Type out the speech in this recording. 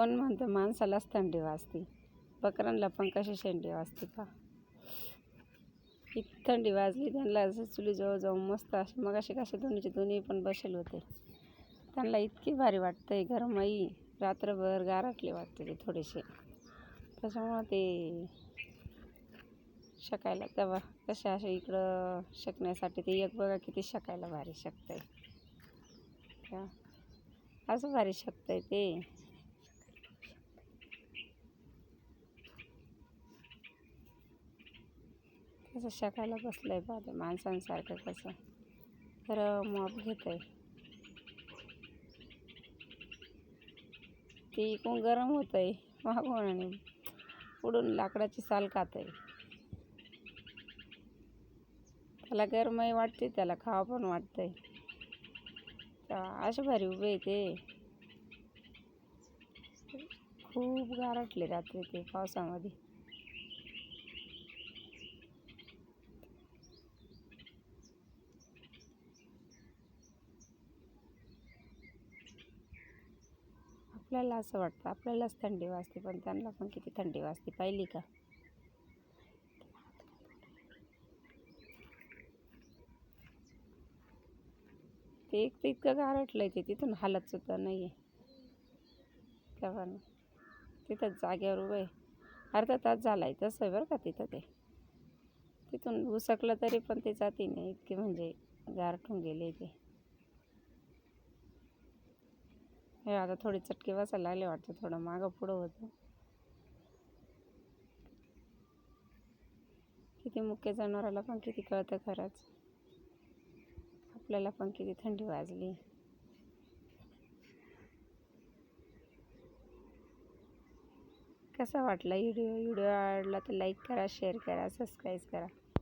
कोण म्हणतं माणसालाच थंडी वाजते. बकरांना पण कशी थंडी वाजते का? इतकी थंडी वाजली त्यांना चुलीजवळ जाऊन मस्त असे मग असे कसे दोन्हीचे दोन्ही पण बसेल होते. त्यांना इतकी भारी वाटतंय गरमाई. रात्रभर गारटले वाटते ते थोडेसे त्याच्यामुळं ते शकायला तेव्हा कसे असे इकडं शकण्यासाठी ते एक बघा किती शकायला भारी शकतंय. का असं भारी शकतंय ते. कसं शकायला बसलं बा ते माणसांसारखं कसं. तर मॉप घेत आहे ते इकून गरम होत आहे मागून आणि पुढून लाकडाची साल खात आहे त्याला गरमही वाटते त्याला खावा पण वाटतंय. असे भारी उभे आहे ते. खूप गारटले रात्री ते पावसामध्ये. आपल्याला असं वाटतं आपल्यालाच थंडी वाजते पण त्यांना पण किती थंडी वाजते पाहिली का? ते एक तर इतकं गारटलं आहे ते तिथून हालत सुद्धा नाही आहे तेव्हा तिथं जागेवर उभं आहे. अर्धा तास झाला आहे तसं आहे बरं का तिथं ते. तिथून घुसकलं तरी पण ते जाती नाही इतके म्हणजे गारठून गेले ते. हे आता थोडी चटके बसायला लागले वाटतं थोडं मागं पुढं होतं. किती मुख्य जनावराला पण किती कळतं खरंच. आपल्याला पण किती थंडी वाजली. कसा वाटला व्हिडिओ? व्हिडिओ आवडला तर लाईक करा शेअर करा सबस्क्राईब करा.